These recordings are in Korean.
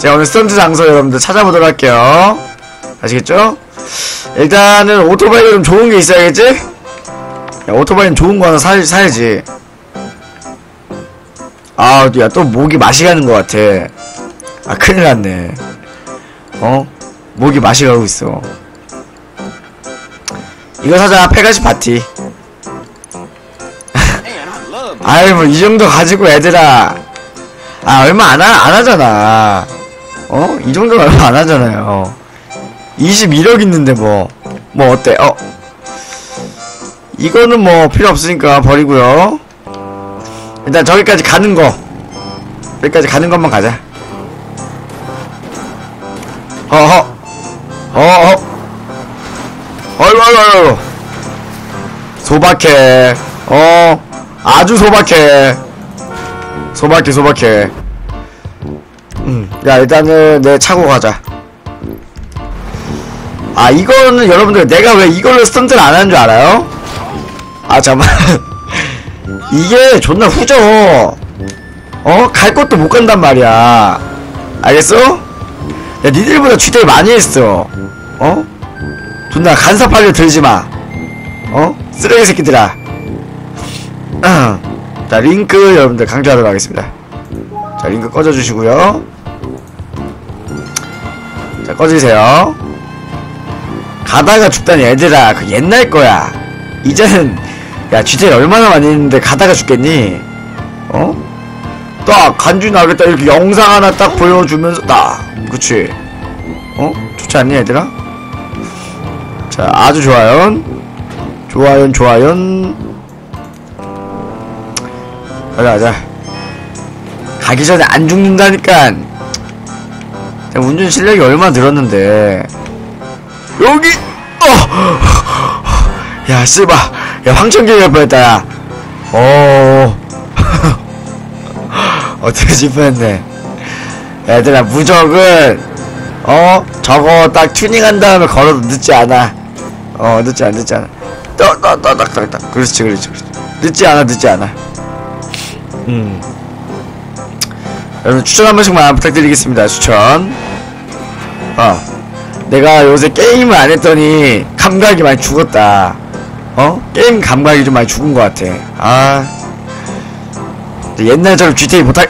제가 오늘 스턴트 장소 여러분들 찾아보도록 할게요. 아시겠죠? 일단은 오토바이가 좀 좋은 게 있어야겠지? 야, 오토바이는 좋은 거 하나 사, 사야지. 아, 야, 또 목이 맛이 가는 것 같아. 아, 큰일 났네. 어? 목이 맛이 가고 있어. 이거 사자, 페가시 파티. 아이, 뭐, 이 정도 가지고 애들아. 아, 얼마 안, 하, 안 하잖아. 어? 이 정도는 얼마 안 하잖아요. 21억 있는데 뭐. 뭐, 어때? 어? 이거는 뭐, 필요 없으니까 버리고요 일단 저기까지 가는 거. 여기까지 가는 것만 가자. 어허. 어허. 어이구, 어이구, 어이구. 소박해. 어. 아주 소박해. 소박해, 소박해. 음. 야, 일단은 내 차고 가자. 아, 이거는 여러분들 내가 왜 이걸로 스턴트를 안 하는 줄 알아요? 아, 잠깐만. 이게 존나 후져. 어? 갈 곳도 못 간단 말이야. 알겠어? 야, 니들보다 쥐들 많이 했어. 어? 존나 간섭하려 들지 마. 어? 쓰레기 새끼들아. 자, 링크 여러분들 강조하도록 하겠습니다. 자, 링크 꺼져주시고요. 자, 꺼지세요. 가다가 죽다니 얘들아, 그 옛날 거야. 이제는, 야, GTA 얼마나 많이 했는데 가다가 죽겠니? 어? 딱, 간주 나겠다. 이렇게 영상 하나 딱 보여주면서, 딱. 그치? 어? 좋지 않니, 얘들아? 자, 아주 좋아요. 좋아요, 좋아요. 가자, 가자. 가기 전에 안 죽는다니까. 운전 실력이 얼마나 늘었는데. 여기! 어! 야, 씨발. 야, 황천길 갈 뻔했다, 야. 어. 어떻게 짚었네. 얘들아, 무적은, 어? 저거 딱 튜닝한 다음에 걸어도 늦지 않아. 어, 늦지 않아, 늦지 않아. 떠, 떠, 떠, 떠, 떠, 떠. 그렇지, 그렇지, 그렇지. 늦지 않아, 늦지 않아. 음. 여러분, 추천 한 번씩만 부탁드리겠습니다. 추천. 어. 내가 요새 게임을 안 했더니 감각이 많이 죽었다. 어? 게임 감각이 좀 많이 죽은 것 같아. 아. 옛날처럼 GTA 못할,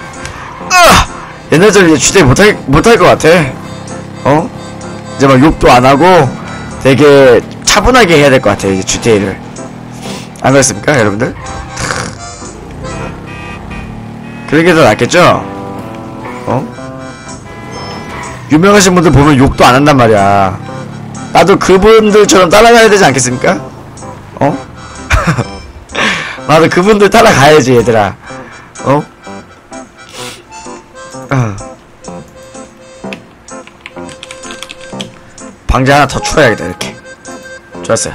아! 옛날처럼 GTA 못할, 못할 것 같아. 어? 이제 막 욕도 안 하고 되게 차분하게 해야 될 것 같아, 이제 GTA를. 안 그렇습니까, 여러분들? 그러게 더 낫겠죠? 어? 유명하신 분들 보면 욕도 안 한단 말이야. 나도 그분들처럼 따라가야 되지 않겠습니까? 어? 나도 그분들 따라가야지, 얘들아. 어? 어. 방제 하나 더 추가해야겠다, 이렇게. 좋았어요.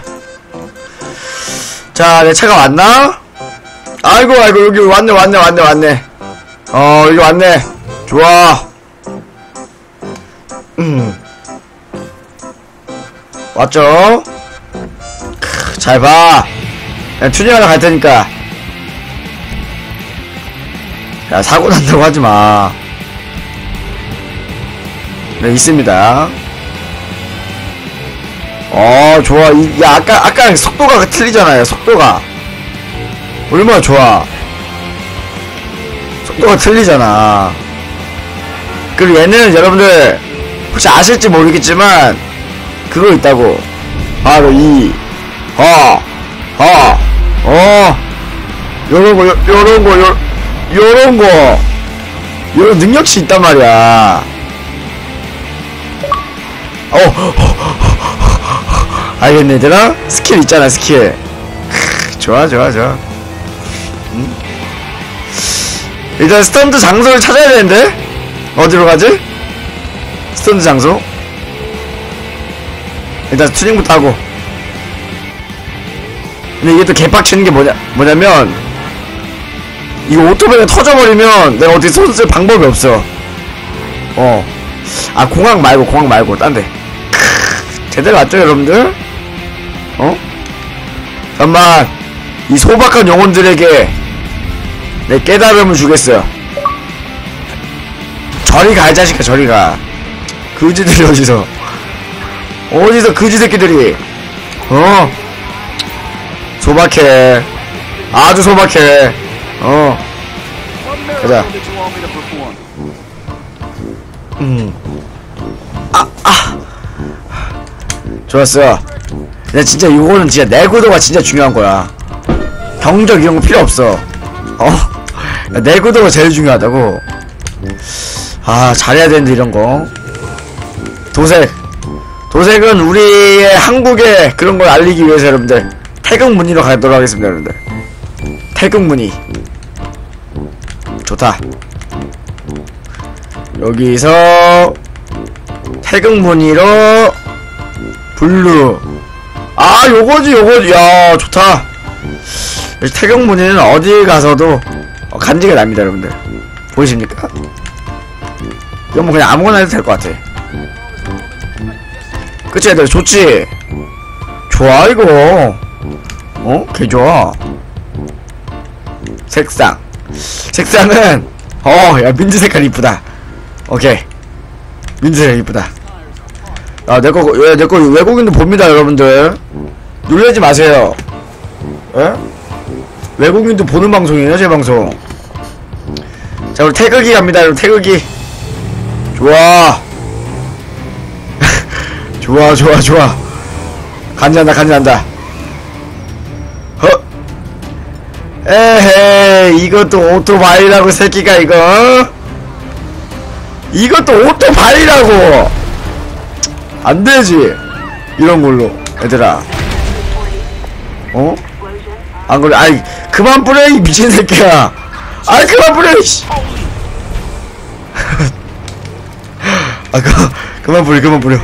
자, 내 차가 왔나? 아이고, 아이고, 여기 왔네, 왔네, 왔네, 왔네. 어, 여기 왔네. 좋아. 음. 왔죠? 크, 잘 봐. 그냥 튜닝하러 갈 테니까. 야, 사고 난다고 하지 마. 네, 있습니다. 어, 좋아. 이, 야, 아까, 아까랑 속도가 틀리잖아요, 속도가. 얼마나 좋아. 속도가 틀리잖아. 그리고 얘는 여러분들, 혹시 아실지 모르겠지만, 그거 있다고. 바로 이, 어, 어, 어, 요런 거, 요, 요런 거, 요, 요런 거, 요런 능력치 있단 말이야. 어, 알겠네, 얘들아? 스킬 있잖아, 스킬. 크, 좋아, 좋아, 좋아. 음? 일단 스턴트 장소를 찾아야 되는데? 어디로 가지? 스턴트 장소? 일단 튜닝부터 하고. 근데 이게 또 개빡치는 게 뭐냐, 뭐냐면, 이거 오토바이가 터져버리면 내가 어떻게 손 쓸 방법이 없어. 어. 아, 공항 말고, 공항 말고, 딴 데. 크으, 제대로 왔죠, 여러분들? 어? 잠깐만. 이 소박한 영혼들에게 내 깨달음을 주겠어요. 저리 가, 이 자식아, 저리 가. 그지들이 어디서. 어디서 그지 새끼들이. 어? 소박해. 아주 소박해. 어. 가자. 음. 아, 아. 좋았어. 근데 진짜 이거는 진짜 내구도가 진짜 중요한 거야. 경적 이런 거 필요 없어. 어? 내구도가 제일 중요하다고. 아, 잘해야 되는데 이런 거. 도색. 도색은 우리의 한국의 그런 걸 알리기 위해서 여러분들 태극 무늬로 가도록 하겠습니다, 여러분들. 태극 무늬. 좋다. 여기서 태극 무늬로 블루 아 요거지 요거지 야 좋다 이 태극 무늬는 어디 가서도 어, 간지가 납니다 여러분들 보이십니까 이건 뭐 그냥 아무거나 해도 될 것 같아. 그치 얘들? 좋지? 좋아 이거. 어? 개 좋아. 색상. 색상은 어야 민트 색깔 이쁘다. 오케이. 민트 색깔 이쁘다. 아 내거 왜 내거 외국인도 봅니다 여러분들. 놀라지 마세요. 예? 외국인도 보는 방송이에요 제 방송. 자 우리 태극이 갑니다 여러분 태극이 좋아. 좋아 좋아 좋아. 간지난다 간지난다. 허. 에헤이 이것도 오토바이라고 새끼가 이거. 이것도 오토바이라고. 안되지. 이런 걸로 얘들아. 어? 안 그래? 아이 그만 뿌려 이 미친 새끼야. 아이 그만 뿌려 이씨 아 그, 그만 뿌려 그만 뿌려.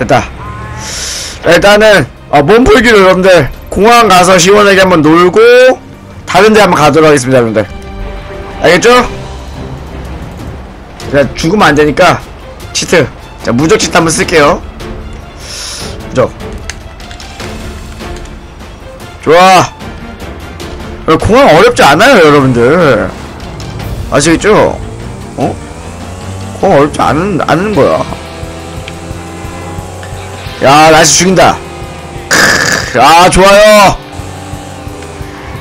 됐다. 자, 일단은 아, 몸풀기로 여러분들. 공항 가서 시원하게 한번 놀고 다른 데 한번 가도록 하겠습니다 여러분들. 알겠죠? 자 죽으면 안되니까 치트. 자 무적 치트 한번 쓸게요. 무적. 좋아. 어, 공항 어렵지 않아요 여러분들. 아시겠죠? 어? 공항 어렵지 않은, 않은 거야. 야 날씨 죽인다. 크으, 아 좋아요.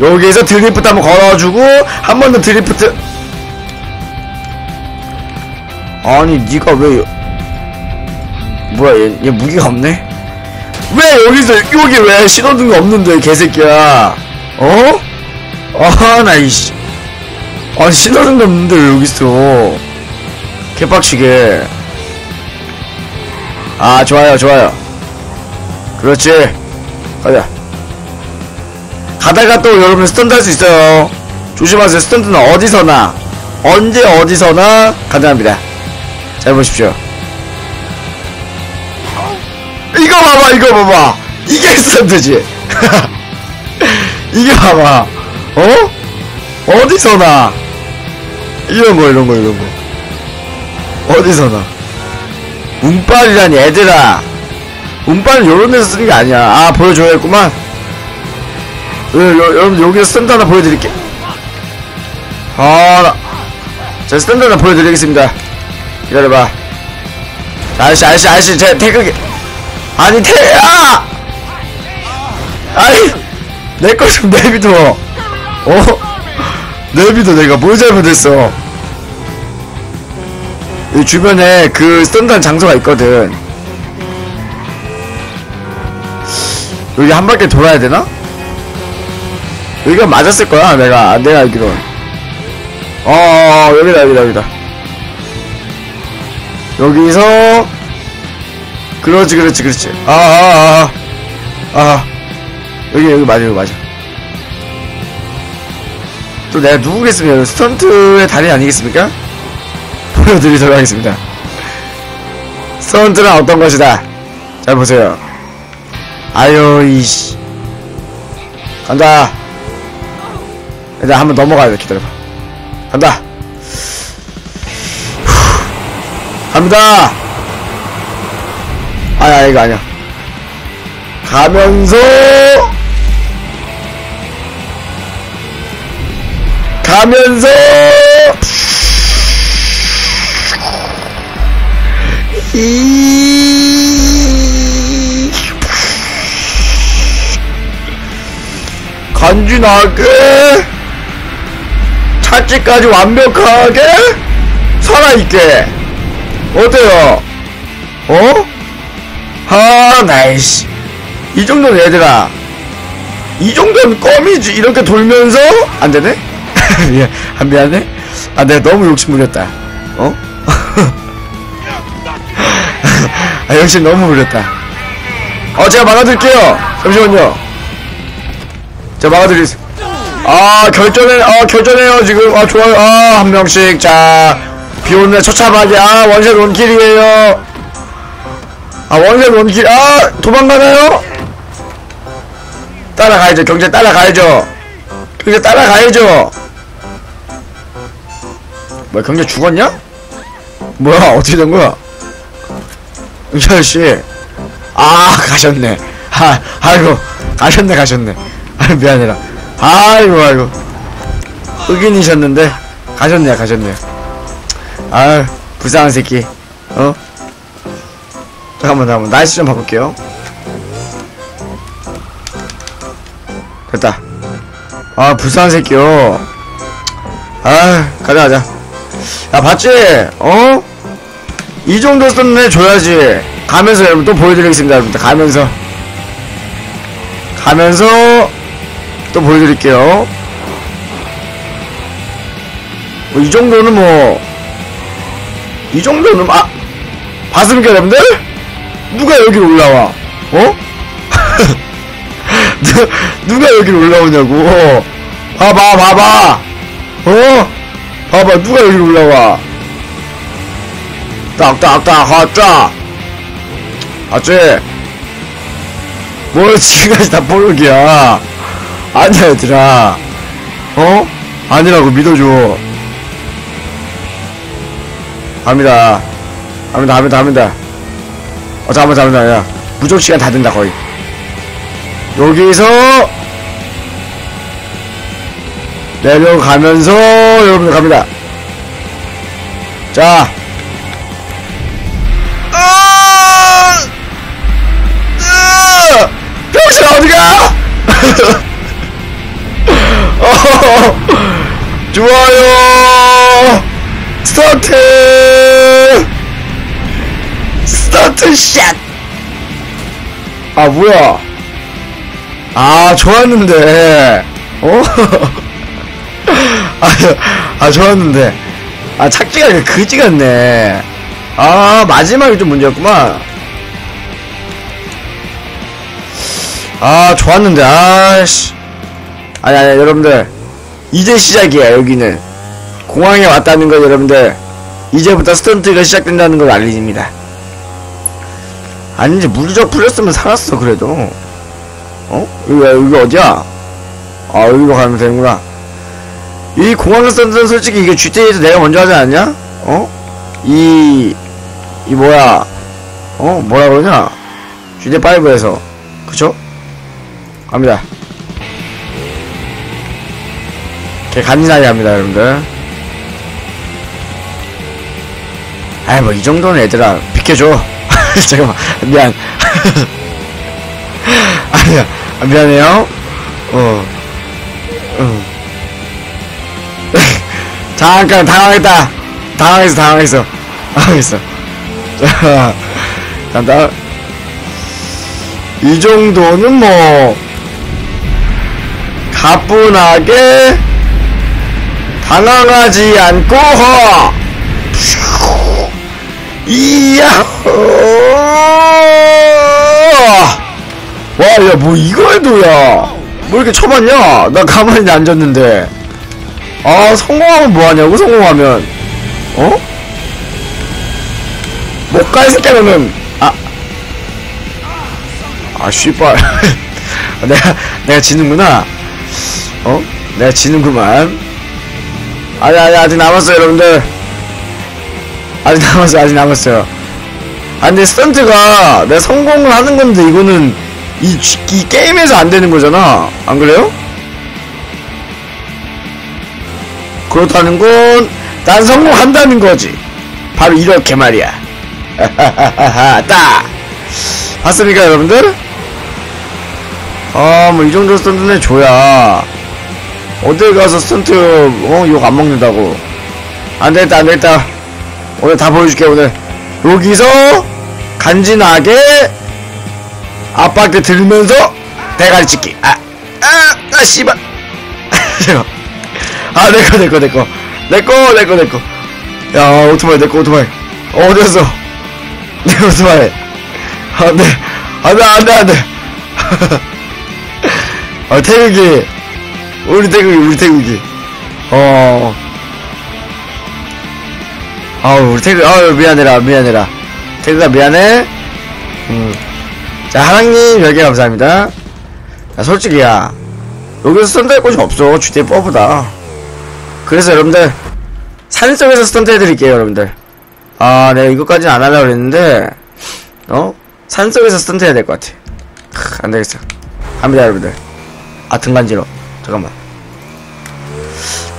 여기에서 드리프트 한번 걸어주고 한 번 더 드리프트. 아니 니가 왜 뭐야 얘, 얘 무기가 없네? 왜 여기서 여기 왜 신호등이 없는데 개새끼야? 어? 아나 이씨. 아니 신호등도 없는데 왜 여기 있어 개빡치게. 아 좋아요 좋아요. 그렇지. 가자. 가다가 또 여러분 스턴트 할 수 있어요. 조심하세요. 스턴트는 어디서나 언제 어디서나 가능합니다. 잘 보십시오. 이거 봐봐 이거 봐봐. 이게 스턴트지. 이게 봐봐. 어? 어디서나. 이런 거 이런 거 이런 거 어디서나. 운빨이라니 얘들아. 운빨은 요런 데서 쓰는 게 아니야. 아 보여줘야겠구만. 여, 여, 여러분 여기서 스탠드 하나 보여드릴게. 아나. 자 스탠드 하나 보여드리겠습니다. 기다려봐. 아저씨 아저씨 아저씨 제 태극이. 아니 태야 아니 내 거 좀 내비둬. 어? 내비둬 내가. 뭘 잘못했어? 이 주변에 그 스탠드한 장소가 있거든. 여기 한 바퀴 돌아야 되나? 여기가 맞았을 거야 내가. 내가 알기론. 어, 어 어, 여기다 여기다 여기다. 여기서 그렇지 그렇지 그렇지. 아아아아. 아, 아, 아. 여기 여기 맞아 여기 맞아. 또 내가 누구겠습니까? 스턴트의 달인 아니겠습니까? 보여드리도록 하겠습니다. 스턴트는 어떤 것이다? 잘 보세요. 아유 이씨. 간다. 일단 한번 넘어가야 돼 기다려봐. 간다. 후. 갑니다. 아야 이거 아니야. 가면서. 가면서 간지나게 착지까지 완벽하게 살아있게 어때요? 어? 아 나이스 이 정도는 얘들아 이 정도는 껌이지 이렇게 돌면서 안되네? 미안 아, 미안해 아 내가 너무 욕심 부렸다 어? 아 욕심 너무 부렸다. 어 제가 막아드릴게요. 잠시만요. 제가 막아드리겠습니다 아 결전해 아 결전해요 지금. 아 좋아요. 아 한 명씩. 자 비오는 날 처참하게. 아 원샷 원킬이에요. 아 원샷 원킬. 아 도망가나요? 따라가야죠. 경제 따라가야죠. 경제 따라가야죠. 뭐야 경제 죽었냐? 뭐야 어떻게 된 거야? 경철씨. 아 가셨네. 아 아이고 가셨네 가셨네. 아 미안해라. 아이고 아이고. 흑인이셨는데 가셨네요 가셨네요 아 불쌍한 새끼. 어? 잠깐만 잠깐만. 날씨 좀 바꿀게요. 됐다. 아 불쌍한 새끼요. 아 가자 가자. 야 봤지? 어? 이 정도 썼네 줘야지. 가면서 여러분 또 보여드리겠습니다 여러분들. 가면서. 가면서 또 보여드릴게요. 뭐 이 정도는 뭐 이 정도는 아 봤습니까 여러분들? 누가 여기로 올라와? 어? 누, 누가 여기로 올라오냐고. 봐봐 봐봐. 어? 봐봐 누가 여기로 올라와 딱딱딱 하짜 아쟤 뭘 지금까지 다 뽀록이야? 아니야 얘들아. 어? 아니라고 믿어줘. 갑니다. 갑니다 갑니다 갑니다. 어 잠깐만 잠깐만 야 무적 시간 다 된다 거의. 여기서 내려가면서 여러분들 갑니다. 자 어, 좋아요. 스타트. 스타트 샷. 아 뭐야? 아 좋았는데. 어? 아, 아 좋았는데. 아 착지가 그지 같네. 아 마지막이 좀 문제였구만. 아 좋았는데 아씨 아니 아니 여러분들 이제 시작이야 여기는 공항에 왔다는 건 여러분들 이제부터 스턴트가 시작된다는 걸 알립니다 아니지 물적 풀렸으면 살았어 그래도 어? 여기, 여기 어디야? 아 여기로 가면 되는구나 이 공항 스턴트는 솔직히 이게 GTA에서 내가 먼저 하지 않냐? 어? 이... 이 뭐야 어? 뭐라 그러냐? GTA5에서 그쵸? 갑니다. 개 간지나게 합니다, 여러분들. 아이, 뭐, 이 정도는 얘들아, 비켜줘. 잠깐만, 미안. 아니야, 아, 미안해요. 어, 어. 잠깐, 당황했다. 당황했어, 당황했어. 당황했어. 자, 간다. 이 정도는 뭐, 가뿐하게 당황하지 않고 허! 이야 와야 뭐 이걸 도야. 뭐 이렇게 쳐봤냐? 나 가만히 앉았는데. 아 성공하면 뭐하냐고 성공하면. 어? 못가 이 새끼야 너는 아. 아, 씨발. 내가, 내가 지는구나. 어? 내가 지는구만. 아니, 아니, 아직 남았어요, 여러분들. 아직 남았어요, 아직 남았어요. 아, 근데 스턴트가 내가 성공을 하는 건데, 이거는, 이, 쥐- 이 게임에서 안 되는 거잖아. 안 그래요? 그렇다는 건, 난 성공한다는 거지. 바로 이렇게 말이야. 딱! 봤습니까, 여러분들? 아, 뭐, 이 정도 스턴트는 줘야. 어딜 가서 스턴트, 어, 욕 안 먹는다고. 안 되겠다, 안 되겠다. 오늘 다 보여줄게, 오늘. 여기서, 간지나게, 아빠한테 들면서, 대가리 찍기. 아, 아, 아, 씨발. 아, 내꺼, 내꺼, 내꺼. 내꺼, 내꺼, 내꺼. 야, 오토바이, 내꺼, 오토바이. 어, 어디 갔어? 내 오토바이. 안 돼. 안 돼, 안 돼, 안 돼. 아, 태극이. 우리 태극이, 우리 태극이. 어. 아우, 우리 태극, 아우, 미안해라, 미안해라. 태극아, 미안해. 음. 자, 하랑님, 별개 감사합니다. 야, 솔직히야. 여기서 스턴트 할 곳이 없어. GTA 버브다. 그래서 여러분들, 산속에서 스턴트 해드릴게요, 여러분들. 아, 내가 이것까지는 안 하려고 그랬는데, 어? 산속에서 스턴트 해야 될 것 같아. 크, 안 되겠어. 갑니다, 여러분들. 아, 등 간지러. 잠깐만.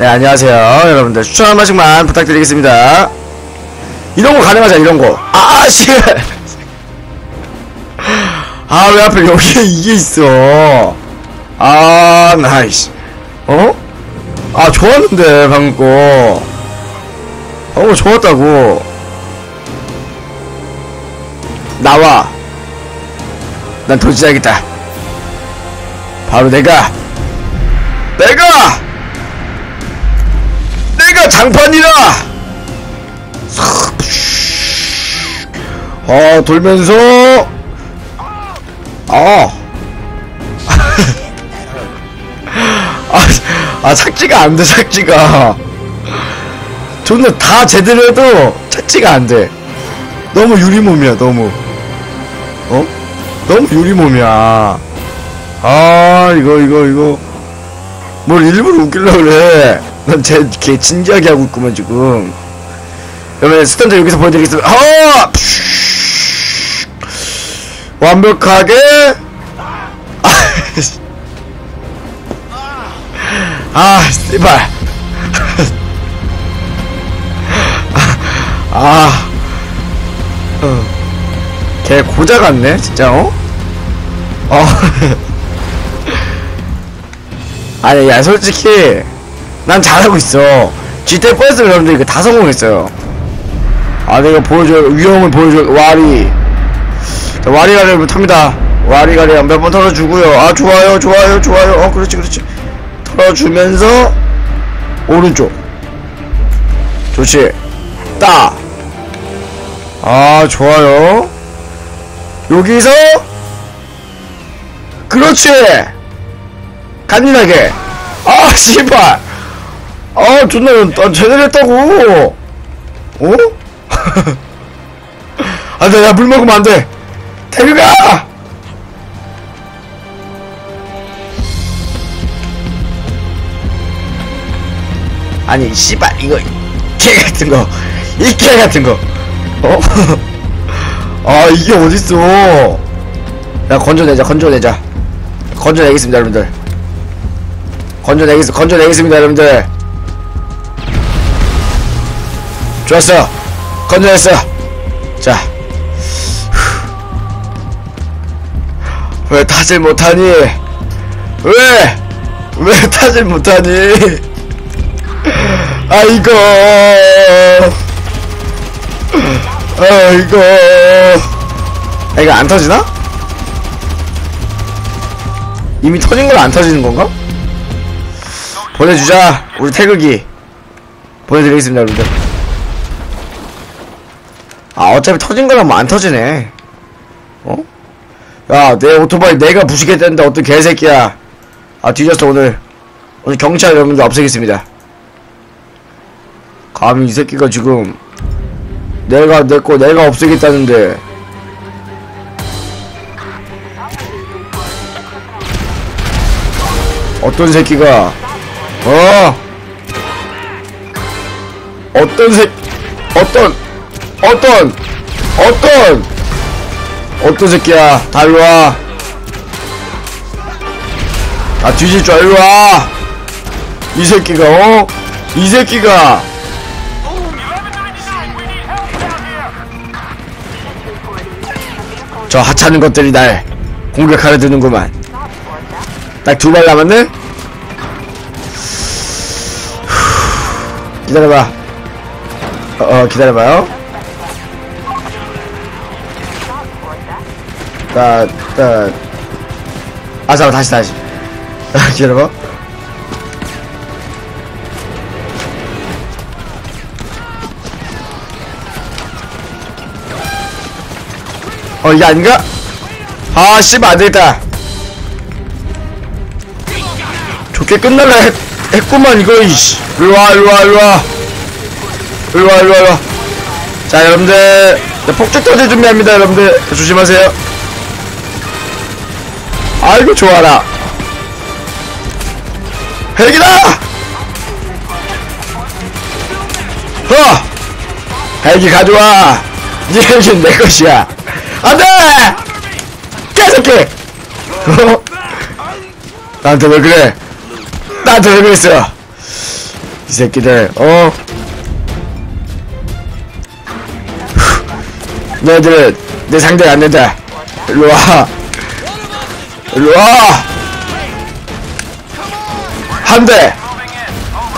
네, 안녕하세요. 여러분들. 추천 한 번씩만 부탁드리겠습니다. 이런 거 가능하자, 이런 거. 아, 씨! 아, 왜 하필 여기에 이게 있어. 아, 나이스. 어? 아, 좋았는데, 방금 거. 어, 좋았다고. 나와. 난 도지하겠다. 바로 내가. 내가! 내가 장판이다! 어, 돌면서, 어. 아, 아, 착지가 안 돼, 착지가. 존나 다 제대로 해도 착지가 안 돼. 너무 유리몸이야, 너무. 어? 너무 유리몸이야. 아, 이거, 이거, 이거. 뭘 일부러 웃기려고 그래. 난 쟤, 걔 진지하게 하고 있구만, 지금. 그러면 스탠드 여기서 보여드리겠습니다. 아! 완벽하게. 아, 씨발. 아. 어. 걔 고자 같네, 진짜, 어? 어. 아니, 야, 솔직히, 난 잘하고 있어. GTA 4에서 여러분들 이거 다 성공했어요. 아, 내가 보여줘, 위험을 보여줘, 와리. 자, 와리가리를 탑니다. 와리가리 몇 번 털어주고요. 아, 좋아요, 좋아요, 좋아요. 어, 그렇지, 그렇지. 털어주면서, 오른쪽. 좋지. 따. 아, 좋아요. 여기서, 그렇지! 간단하게. 아, 씨발! 아, 존나, 나 제대로 했다고! 어? 안 돼, 야, 물 먹으면 안 돼! 태그가! 아니, 씨발, 이거, 개 같은 거. 이 개 같은 거. 어? 아, 이게 어딨어. 야, 건져내자, 건져내자. 건져내겠습니다, 여러분들. 건져내겠, 건져내겠습니다, 여러분들. 좋았어. 건져냈어. 자. 왜 타질 못하니? 왜? 왜 타질 못하니? 아이고. 아이고. 아, 이거 안 터지나? 이미 터진 걸안 터지는 건가? 보내주자. 우리 태극이. 보내드리겠습니다, 여러분들. 아, 어차피 터진 거랑 뭐 안 터지네. 어? 야, 내 오토바이 내가 부시겠다는데 어떤 개새끼야. 아, 뒤졌어, 오늘. 오늘 경찰 여러분들 없애겠습니다. 감히 이 새끼가 지금 내가 내 거 내가 없애겠다는데 어떤 새끼가 어 어떤 새 어떤 어떤 어떤 어떤 새끼야 다 일로와 아 뒤질 줄 일로와 이 새끼가 어? 이 새끼가 저 하찮은 것들이 날 공격하려 드는구만. 딱 두 발 남았네? 기다려봐. 어, 어, 기다려봐요. 따, 따. 아, 잠깐, 다시, 다시. 기다려봐. 어, 이게 아닌가? 아, 씨발, 안 되겠다. 좋게 끝날라 했, 했구만, 이거, 이씨. 일로와, 일로와, 일로와. 일로와, 일로와, 일로와. 자, 여러분들. 네, 폭죽 터질 준비합니다, 여러분들. 조심하세요. 아이고, 좋아라. 헬기다! 어! 헬기 가져와! 니 헬기는 내 것이야. 안 돼! 개새끼! 어? 나한테 왜 그래? 왜 그랬어? 이 새끼들, 어? 너희들은 내 상대가 안 된다. 일로 와. 일로 와. 한 대.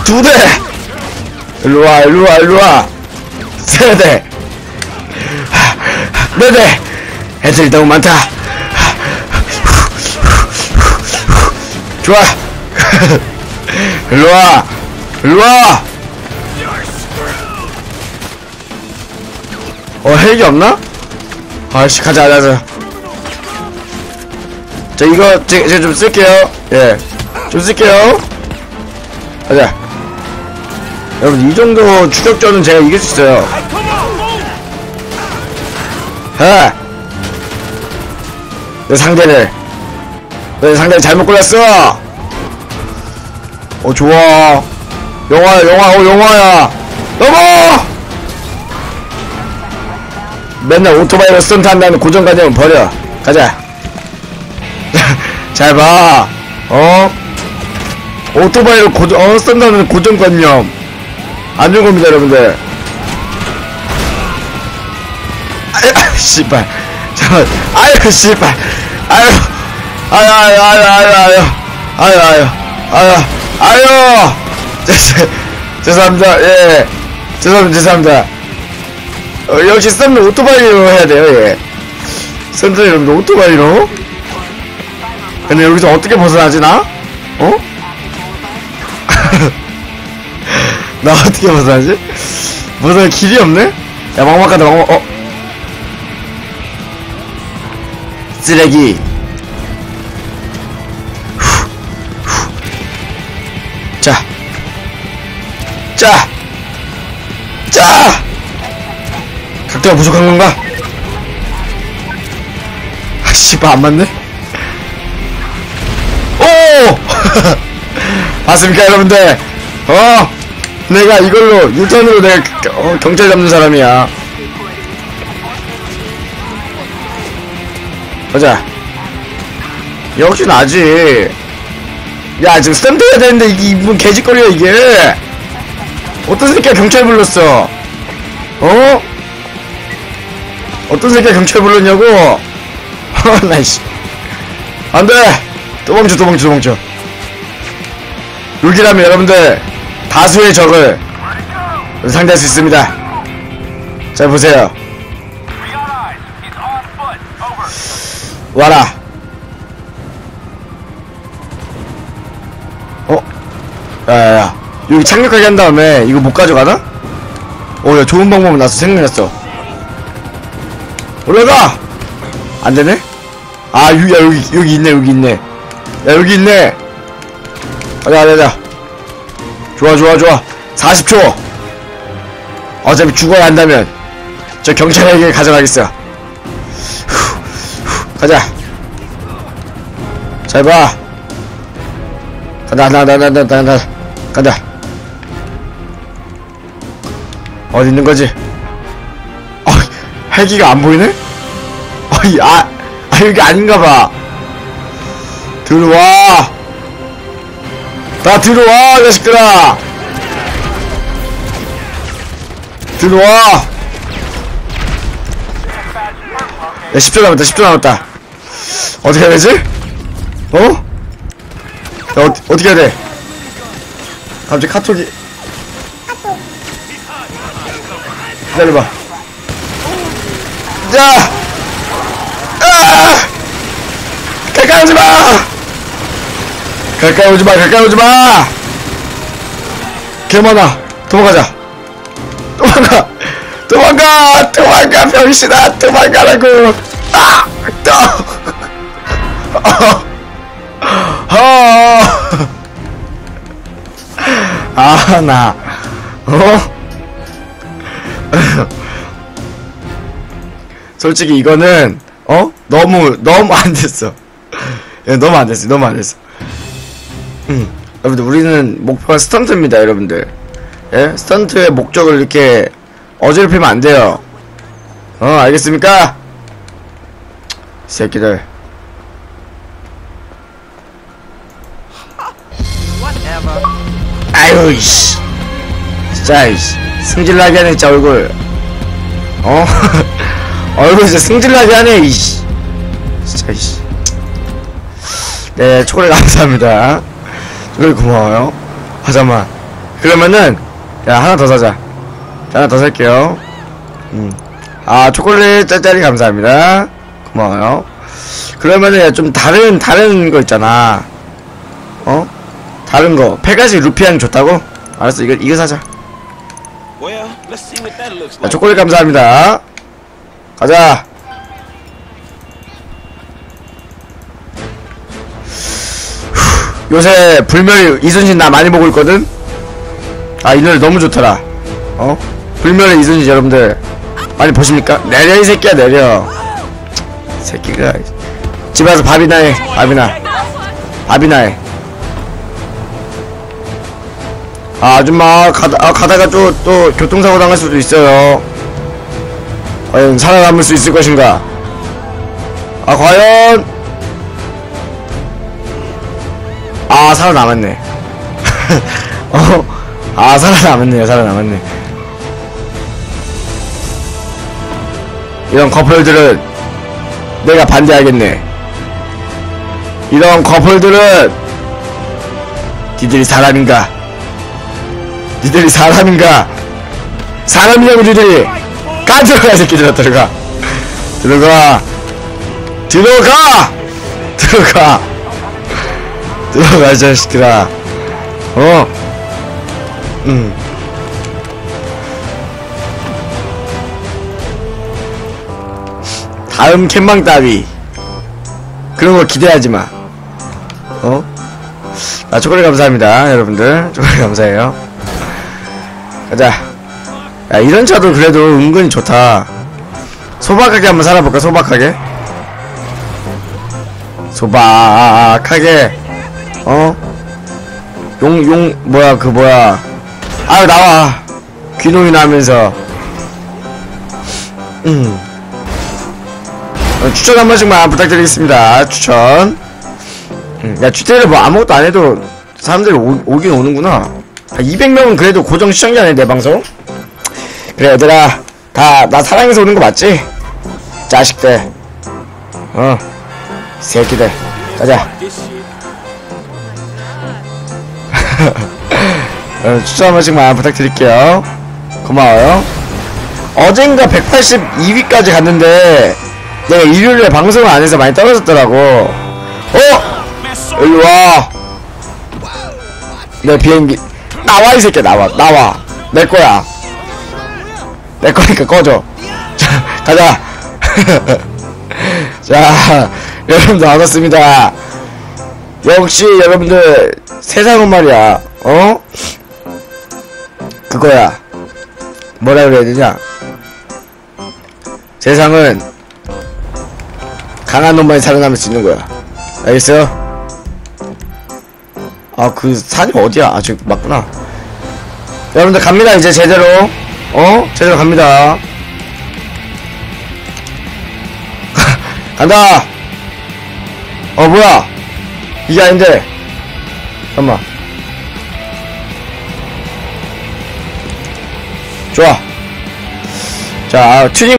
두 대. 일로 와, 일로 와, 일로 와. 세 대. 네 대. 애들이 너무 많다. 좋아. 일로 와. 일로 와. 어, 헬기 없나? 아씨, 가자, 가자. 자, 이거, 제, 제가 좀 쓸게요. 예. 좀 쓸게요. 가자. 여러분, 이 정도 추격전은 제가 이길 수 있어요. 해! 내 상대를. 내 상대를 잘못 골랐어! 어, 좋아. 영화야, 영화, 어, 영화야. 넘어! 맨날 오토바이로 스턴트 한다는 고정관념은 버려. 가자. 잘 봐. 어? 오토바이로 고정, 어, 스턴트하는 고정관념. 안 좋은 겁니다, 여러분들. 아유, 씨발. 잠깐, 아유, 씨발. 아유, 아유, 아유, 아유, 아유, 아유, 아유, 아유, 아유, 아유. 죄- 죄송합니다, 예. 죄송합니다, 죄송합니다. 어, 역시 썸는 오토바이로 해야 돼요, 예. 썸들 여러분들 오토바이로. 근데 여기서 어떻게 벗어나지, 나? 어? 나 어떻게 벗어나지? 벗어날 길이 없네? 야, 막막하다, 막막, 어? 쓰레기. 자. 자! 각도가 부족한 건가? 아, 씨발, 안 맞네? 오! 봤습니까, 여러분들? 어! 내가 이걸로, 유턴으로 내가, 어, 경찰 잡는 사람이야. 보자. 역시 나지. 야, 지금 스탬프 해야 되는데, 이게, 이분 개짓거리야, 이게. 어떤 새끼가 경찰 불렀어? 어? 어떤 새끼가 경찰 불렀냐고? 어, 나이씨. 안 돼! 도망쳐, 도망쳐, 도망쳐. 여기라면 여러분들, 다수의 적을 상대할 수 있습니다. 자, 보세요. 와라. 어? 야, 야, 야. 여기 착륙하게 한 다음에 이거 못 가져가나? 어, 야, 좋은 방법 나서 생각났어. 올라가! 안 되네? 아, 유, 야, 여기, 여기 있네, 여기 있네. 야, 여기 있네. 가자, 가자, 가자. 좋아, 좋아, 좋아. 40초. 어차피 죽어야 한다면, 저 경찰에게 가져가겠어. 후, 후, 가자. 잘 봐. 간다, 간다, 간다, 간다, 간다, 간다. 어디 있는 거지? 어, 헬기가 안 보이네? 어이, 아, 아, 여기 아닌가 봐. 들어와. 다 들어와, 자식들아. 들어와. 야 10초 남았다 10초 남았다 어떻게 해야 되지? 어? 야 어, 어떻게 해야 돼? 갑자기 카톡이 기다려봐 자! 아! 가까이 오지 마! 가까이 오지 마 가까이 오지 마! 개많아 도망가자 도망가 도망가 도망가 병신아 도망가라고 아! 또! 어! 아, 나, 어? 솔직히 이거는, 어? 너무, 너무 안 됐어. 예, 너무 안 됐어, 너무 안 됐어. 음, 여러분들, 우리는 목표가 스턴트입니다, 여러분들. 예? 스턴트의 목적을 이렇게 어지럽히면 안 돼요. 어, 알겠습니까? 이 새끼들. 아유, 이씨. 진짜, 이씨. 승질나게 하네, 진짜, 얼굴. 어? 얼굴 진짜 승질나게 하네, 이씨. 진짜, 이씨. 네, 초콜릿 감사합니다. 초콜릿 고마워요. 아, 잠깐만. 그러면은, 야, 하나 더 사자. 하나 더 살게요. 음. 아, 초콜릿 짤짤이 감사합니다. 고마워요. 그러면은 좀 다른, 다른 거 있잖아. 어? 다른 거. 페가시 루피앙 좋다고? 알았어, 이거, 이거 사자. 자. 초콜릿 감사합니다. 가자. 후, 요새 불멸 이순신 나 많이 보고 있거든? 아, 이 노래 너무 좋더라. 어? 불멸의 이순신 여러분들 많이 보십니까? 내려, 이 새끼야, 내려. 새끼가. 집에 와서 밥이나 해, 밥이나. 밥이나 해. 아, 아줌마, 가다, 아, 가다가 또, 또, 교통사고 당할 수도 있어요. 과연 살아남을 수 있을 것인가? 아, 과연? 아, 살아남았네. 어, 아, 살아남았네요, 살아남았네. 이런 커플들은 내가 반대하겠네. 이런 커플들은 니들이 사람인가? 니들이 사람인가? 사람이냐고 니들이 가 들어가 이 새끼들아 들어가. 들어가. 들어가! 들어가. 들어가 이 자식들아. 어? 음. 다음 캔방 따위. 그런 거 기대하지 마. 어? 아 초콜릿 감사합니다 여러분들. 초콜릿 감사해요 가자. 야 이런 차도 그래도 은근히 좋다. 소박하게 한번 살아볼까 소박하게? 소박하게. 어? 용 용 뭐야 그 뭐야. 아유 나와. 귀농이 나면서. 음. 어, 추천 한 번씩만 부탁드리겠습니다. 추천. 음, 야 주택을 뭐 아무것도 안 해도 사람들이 오, 오긴 오는구나 200명은 그래도 고정 시청자네 내 방송. 그래 얘들아 다 나 사랑해서 오는 거 맞지? 자식들. 어. 새끼들. 가자. 어, 추천 한 번씩만 부탁드릴게요. 고마워요. 어젠가 182위까지 갔는데 내가 일요일에 방송을 안 해서 많이 떨어졌더라고. 어? 일로와. 내 비행기 나와 이 새끼 나와 나와. 내 거야. 내 거니까 꺼져. 자 가자. 자 여러분들 반갑습니다. 역시 여러분들 세상은 말이야 어? 그거야. 뭐라 그래야 되냐? 세상은 강한 놈만이 살아남을 수 있는 거야. 알겠어요? 아, 그 산이 어디야? 아, 저기 맞구나. 여러분들 갑니다, 이제 제대로. 어? 제대로 갑니다. 간다! 어, 뭐야? 이게 아닌데. 잠깐만. 좋아. 자, 튜닝